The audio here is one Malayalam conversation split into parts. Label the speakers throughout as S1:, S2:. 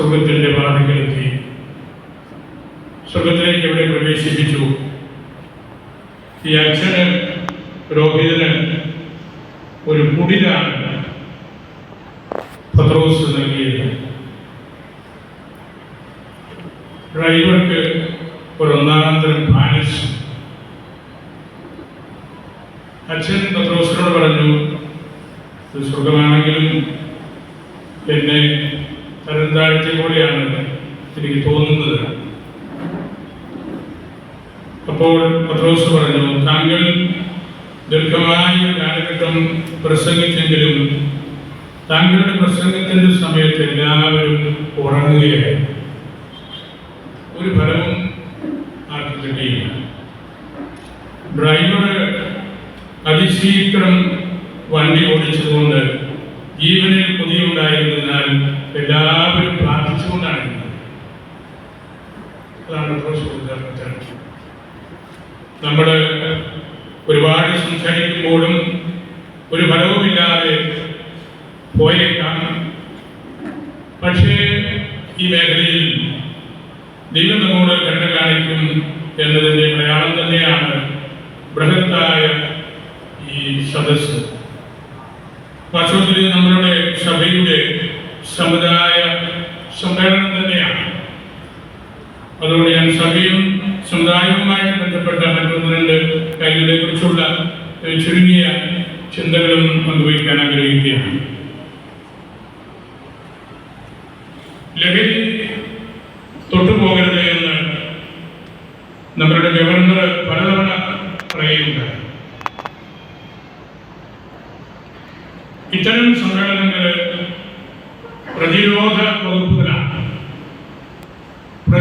S1: സ്വർഗത്തിന്റെ വാതിക്കലെത്തി സ്വർഗത്തിലേക്ക് എവിടെ പ്രവേശിപ്പിച്ചു. ഈ അച്ഛന് രോഹിതന് ഒരു കുടിലാണ് പത്രോസ് നൽകിയത്. ഡ്രൈവർക്ക് ഒരു ഒന്നാന്തരം പാലിസ്. അച്ഛൻ പത്രോസിനോട് പറഞ്ഞു സുഖമാണെങ്കിലും എന്നെ തരം കൂടിയാണ് എനിക്ക് തോന്നുന്നത്. അപ്പോൾ പത്രോസ് പറഞ്ഞു താങ്കൾ ദീർഘമായ കാലഘട്ടം പ്രസംഗിച്ചെങ്കിലും താങ്കളുടെ പ്രസംഗത്തിന്റെ സമയത്ത് എല്ലാവരും ഉറങ്ങുകയായി ഒരു ഫലവും ആർക്കും കിട്ടിയില്ല. ഡ്രൈവർ അതിശീഘ്രം വണ്ടി ഓടിച്ചതുകൊണ്ട് ജീവനിൽ കൊതിയുണ്ടായിരുന്നതിനാൽ എല്ലാവരും പ്രാർത്ഥിച്ചുകൊണ്ടാണ് നമ്മുടെ. നമ്മൾ ഒരുപാട് സംസാരിക്കുമ്പോഴും ഒരു ഫലവുമില്ലാതെ പോയേക്കാം പക്ഷേ ഈ മേഖലയിൽ ദൈവം നമ്മോട് കണ്ടു കാണിക്കും എന്നതിന്റെ മലയാളം തന്നെയാണ് ബൃഹത്തായ ഈ സദസ്സ്. വാസ്തവത്തിൽ നമ്മളുടെ സഭയുടെ സമുദായ സമ്മേളനം തന്നെയാണ്. അതുകൊണ്ട് ഞാൻ സഭയും സമുദായവുമായിട്ട് ബന്ധപ്പെട്ട മറ്റൊന്ന് രണ്ട് കാര്യങ്ങളെ കുറിച്ചുള്ള ചുരുങ്ങിയ ചിന്തകളും പങ്കുവയ്ക്കാൻ ആഗ്രഹിക്കുകയാണ്. ലഹരി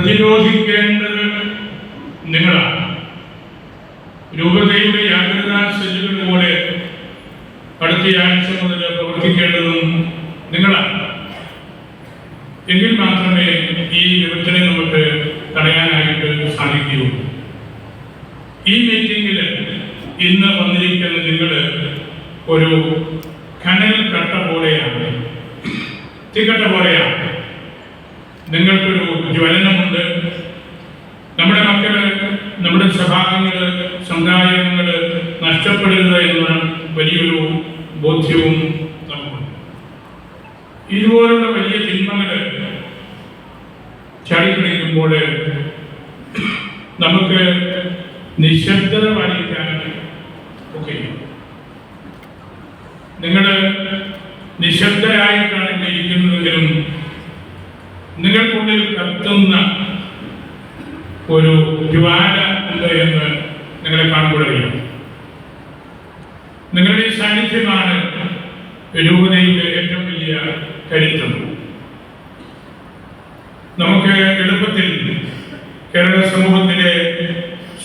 S1: പ്രതിരോധിക്കേണ്ടത് നിങ്ങളാണ്. രൂപതയുടെ ജാഗ്രതാ സെല്ലുകൾ പോലെ മുതൽ പ്രവർത്തിക്കേണ്ടതും നിങ്ങളാണ്. എങ്കിൽ മാത്രമേ ഈ വിപത്തിനെ നമുക്ക് തടയാനായിട്ട് സാധിക്കുകയുള്ളൂ ഈ മീറ്റിംഗിൽ ഇന്ന് വന്നിരിക്കുന്ന നിങ്ങൾ ഒരു കനൽ കട്ട പോലെയാണ്. തിക്കട്ട പോലെയാണ്. നിങ്ങൾക്കൊരു ജ്വലനമുണ്ട്. നമ്മുടെ മക്കൾ നമ്മുടെ സ്വഭാവങ്ങൾ സമുദായങ്ങൾ നഷ്ടപ്പെടരുത് എന്ന വലിയൊരു ബോധ്യവും നമുക്കുണ്ട്. ഇതുപോലുള്ള വലിയ തിന്മകൾ ചാടിപ്പിടിക്കുമ്പോൾ നമുക്ക് നിശബ്ദത പാലിക്കാൻ ഒക്കെ നിങ്ങൾ നിശബ്ദരായിട്ടാണ് കത്തുന്ന ഒരു ജ്വാല ഉണ്ട് എന്ന് നിങ്ങളെ കാണുമ്പോൾ നിങ്ങളുടെ സാന്നിധ്യമാണ് രൂപതയുടെ ഏറ്റവും വലിയ കരുത്തം നമുക്ക് എളുപ്പത്തിൽ കേരള സമൂഹത്തിലെ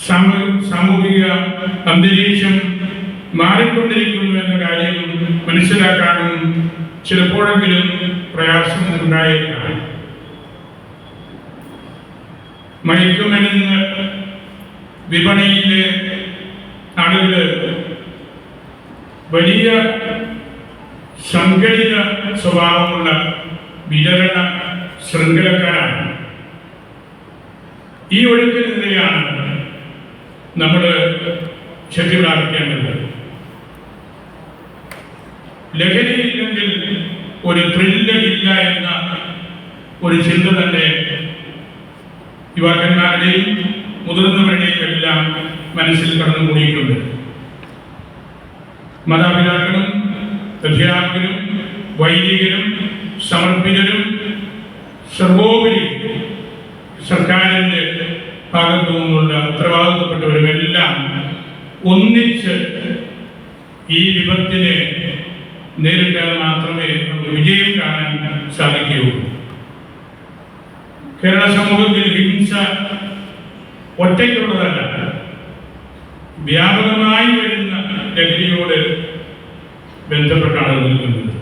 S1: സാമൂ- സാമൂഹിക അന്തരീക്ഷം മാറിക്കൊണ്ടിരിക്കുന്നു എന്ന കാര്യം മനസ്സിലാക്കാനും ചിലപ്പോഴെങ്കിലും പ്രയാസം ഉണ്ടായേക്കാം മയക്കുമരുന്ന് വിപണിയിലെ നടുവിൽ വലിയ സംഘടിത സ്വഭാവമുള്ള വിതരണ ശൃംഖലക്കാരാണ്. ഈ ഒഴുക്കിനെതിരെയാണ് നമ്മൾ ശക്തി പ്രാപിക്കേണ്ടത് ലഹരിയില്ലെങ്കിൽ ഒരു ത്രില്ലമില്ല എന്ന ഒരു ചിന്ത തന്നെ യുവാക്കന്മാരുടെയും മുതിർന്നവരുടെയും എല്ലാം മനസ്സിൽ കടന്നുകൂടിയിട്ടുണ്ട്. മാതാപിതാക്കളും അധ്യാപകരും വൈദികരും സമർപ്പിതരും സർവോപരി സർക്കാരിന്റെ ഭാഗത്തു നിന്നുള്ള ഉത്തരവാദിത്തപ്പെട്ടവരുമെല്ലാം ഒന്നിച്ച് ഈ വിപത്തിനെ നേരിട്ടാൽ മാത്രമേ നമുക്ക് വിജയം കാണാൻ സാധിക്കുകയുള്ളൂ. കേരള സമൂഹത്തിൽ ഹിംസ ഒറ്റയ്ക്കുള്ളതല്ല. വ്യാപകമായി വരുന്ന ലഹരിയോട് ബന്ധപ്പെട്ടാണ് നിൽക്കുന്നത്.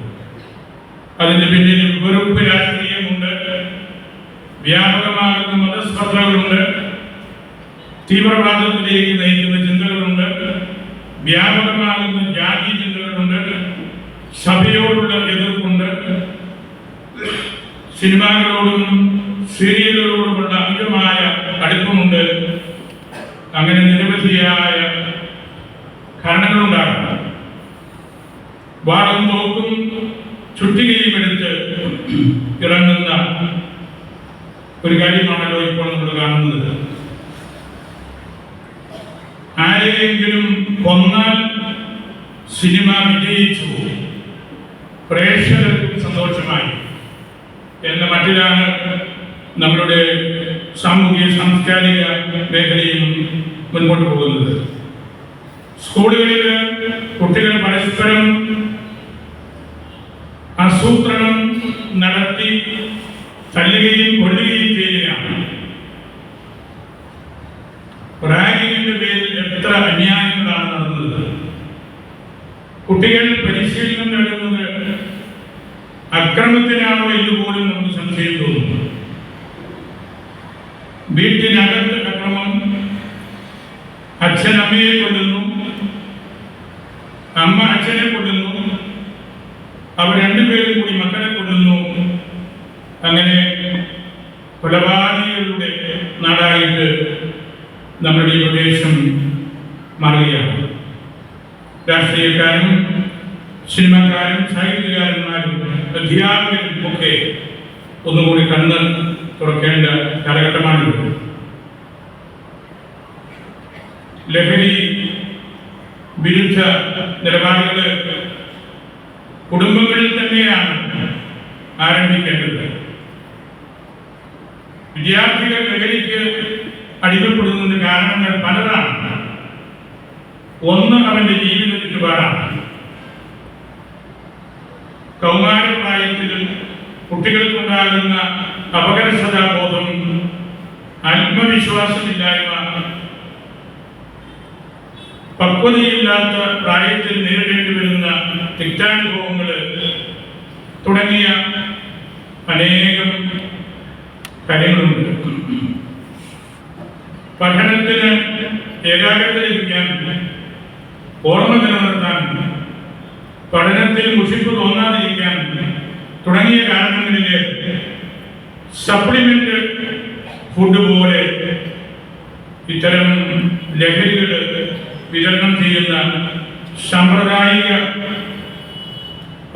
S1: അതിന്റെ പിന്നിൽ വെറുപ്പ് രാഷ്ട്രീയമുണ്ട്. വ്യാപകമാകുന്ന മതസ്പർദ്ധകളുണ്ട്. തീവ്രവാദത്തിലേക്ക് നയിക്കുന്ന ചിന്തകളുണ്ട്. വ്യാപകമാകുന്ന ജാതി ചിന്തകളുണ്ട്. സഭയോടുള്ള എതിർപ്പുണ്ട്. സിനിമകളോടും സീരിയലുകളോടുമുള്ള അമിതമായ അടുപ്പമുണ്ട്. അങ്ങനെ നിരവധിയായ കാരണങ്ങളുണ്ടാകും. വാളും തോക്കും ചുട്ടികയും എടുത്ത് ഇറങ്ങുന്ന ഒരു കാര്യമാണല്ലോ ഇപ്പോൾ നമ്മൾ കാണുന്നത്. ആരെയെങ്കിലും കൊന്നാൽ സിനിമ വിജയിച്ചു പ്രേക്ഷകർക്ക് സന്തോഷമായി. എന്ന മട്ടിലാണ് നമ്മളുടെ സാമൂഹിക സാംസ്കാരിക മേഖലയും മുൻപോട്ട് പോകുന്നത്. സ്കൂളുകളിൽ കുട്ടികൾ പരസ്പരം ആസൂത്രണം നടത്തി തല്ലുകയും കൊല്ലുകയും ചെയ്യുകയാണ്. റാഗിങ്ങിന്റെ പേരിൽ എത്ര അന്യായങ്ങളാണ് നടന്നത്. കുട്ടികൾ പരിശീലനം നേടുന്നത് അക്രമത്തിനാണോ എന്ന് പോലും നമുക്ക് അച്ഛൻ അമ്മയെ കൊല്ലുന്നു അമ്മ അച്ഛനെ കൊല്ലുന്നു അവർ രണ്ടുപേരും കൂടി മക്കളെ കൊല്ലുന്നു. അങ്ങനെ കൊലപാതകളുടെ നാടായിട്ട് നമ്മുടെ ഈ പ്രദേശം മാറുകയാണ്. രാഷ്ട്രീയക്കാരും സിനിമക്കാരും സാഹിത്യകാരന്മാരും അധ്യാപകരും ഒക്കെ ഒന്നുകൂടി കണ്ണ് തുറക്കേണ്ട കാലഘട്ടമാണിത്. ലഹരി വിരുദ്ധ നിലപാടുകൾ കുടുംബങ്ങളിൽ തന്നെയാണ് ആരംഭിക്കേണ്ടത്. വിദ്യാർത്ഥികൾ ലഹരിക്ക് അടിമപ്പെടുന്നതിന് കാരണങ്ങൾ പലതാണ്. ഒന്ന് അവന്റെ ജീവിത ചുറ്റുപാടാണ്. കൗമാരപ്രായത്തിലും കുട്ടികൾക്കുണ്ടാകുന്ന അപകർഷതാബോധം ആത്മവിശ്വാസമില്ലായ്മ പക്വതയില്ലാത്ത പ്രായത്തിൽ നേരിടേണ്ടി വരുന്ന തിക്താനുഭവങ്ങൾ തുടങ്ങിയ അനേകം കാര്യങ്ങളുണ്ട്. പഠനത്തിന് ഏകാഗ്രത ലഭിക്കാൻ ഓർമ്മ നിലനിർത്താൻ പഠനത്തിൽ മുഷിപ്പ് തോന്നാതിരിക്കാൻ തുടങ്ങിയ കാരണങ്ങളിലെ സപ്ലിമെന്റ് ഫുഡ് പോലെ ഇത്തരം ലഹരികൾ വിതരണം ചെയ്യുന്ന സാമ്പ്രദായിക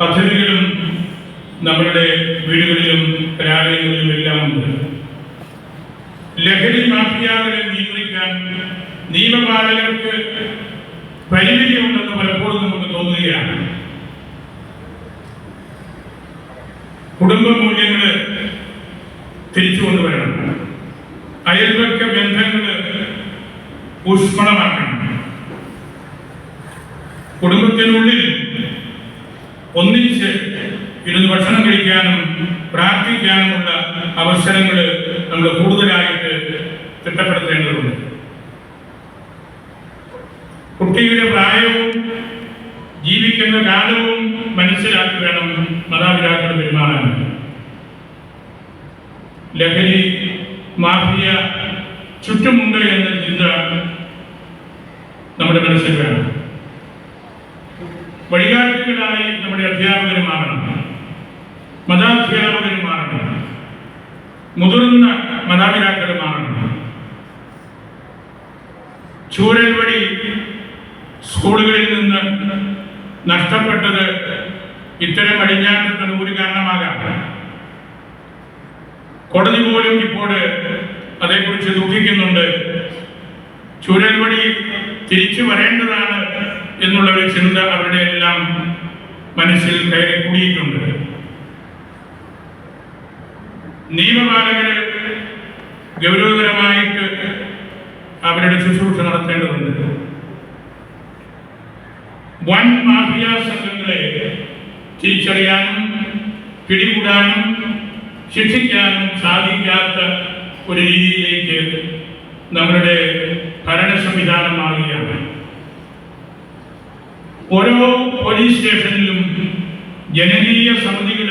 S1: പദ്ധതികളും നമ്മളുടെ വീടുകളിലും കലാലയങ്ങളിലും എല്ലാം ഉണ്ട്. ലഹരി മാഫിയാകളെ നിയന്ത്രിക്കാൻ നിയമപാലകർക്ക് പരിമിതിയുണ്ടെന്ന് പലപ്പോഴും നമുക്ക് തോന്നുകയാണ്. കുടുംബ മൂല്യങ്ങൾ തിരിച്ചു കൊണ്ടുവരണം അയൽപക്ക ബന്ധങ്ങൾ ഊഷ്മളമാക്കണം. കുടുംബത്തിനുള്ളിൽ ഒന്നിച്ച് ഇരുന്ന് ഭക്ഷണം കഴിക്കാനും പ്രാർത്ഥിക്കാനുമുള്ള അവസരങ്ങൾ നമ്മൾ കൂടുതലായിട്ട് തിട്ടപ്പെടുത്തേണ്ടതുണ്ട്. കുട്ടിയുടെ പ്രായവും ജീവിക്കുന്ന കാലവും മനസ്സിലാക്കി വേണം മാതാപിതാക്കൾ പെരുമാറാൻ. ലഹരി മാഫിയ ചുറ്റുമുണ്ട് എന്ന ചിന്ത നമ്മുടെ മനസ്സിൽ വേണം. വഴികാട്ടികളായി നമ്മുടെ അധ്യാപകർ മാറണം മതാധ്യാപകർ മാറണം മുതിർന്ന മാതാപിതാക്കൾ മാറണം ചൂരൽ വഴി സ്കൂളുകളിൽ നിന്ന് നഷ്ടപ്പെട്ടത് ഇത്തരം അടിഞ്ഞാട്ടത്തിന് ഒരു കാരണമാകാം. കോടതി പോലും ഇപ്പോൾ അതേക്കുറിച്ച് ദുഃഖിക്കുന്നുണ്ട്. ചൂരൽ വഴി തിരിച്ചു വരേണ്ടതാണ് എന്നുള്ള ഒരു ചിന്ത അവരുടെ എല്ലാം മനസ്സിൽ കയറി കൂടിയിട്ടുണ്ട്. നിയമപാലകര് ഗൗരവകരമായിട്ട് അവരുടെ ശുശ്രൂഷ നടത്തേണ്ടതുണ്ട്. വൻ മാഫിയ സംഘങ്ങളെ തിരിച്ചറിയാനും പിടികൂടാനും ശിക്ഷിക്കാനും സാധിക്കാത്ത ഒരു രീതിയിലേക്ക് നമ്മുടെ ഭരണ സംവിധാനം മാറുകയാണ്. ഓരോ പോലീസ് സ്റ്റേഷനിലും ജനകീയ സമിതികൾ